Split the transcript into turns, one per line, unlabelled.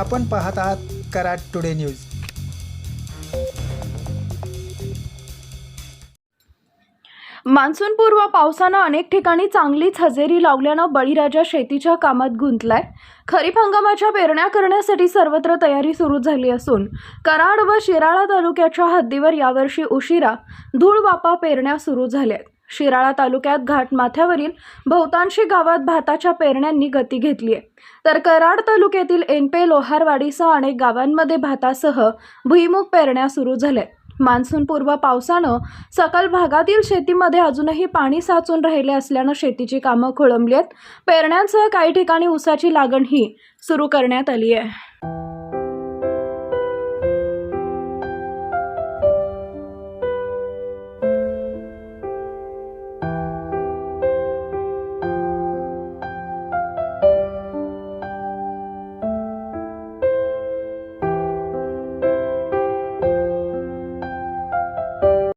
आपण पाहत आहात कराड टुडे न्यूज.
मान्सूनपूर्व पावसानं अनेक ठिकाणी चांगलीच हजेरी लावल्यानं बळीराजा शेतीच्या कामात गुंतलाय. खरीप हंगामाच्या पेरण्या करण्यासाठी सर्वत्र तयारी सुरू झाली असून कराड व शिराळा तालुक्याच्या हद्दीवर यावर्षी उशिरा धूळ वापा पेरण्या सुरू झाल्यात. शिराळा तालुक्यात घाटमाथ्यावरील बहुतांशी गावात भाताच्या पेरण्यांनी गती घेतली आहे. तर कराड तालुक्यातील एनपे लोहारवाडीसह अनेक गावांमध्ये भातासह भुईमुग पेरण्या सुरू झाल्या मान्सूनपूर्व पावसानं सकल भागातील शेतीमध्ये अजूनही पाणी साचून राहिले असल्यानं शेतीची कामं खोळंबली आहेत. पेरण्यांसह काही ठिकाणी ऊसाची लागणही सुरू करण्यात आली आहे.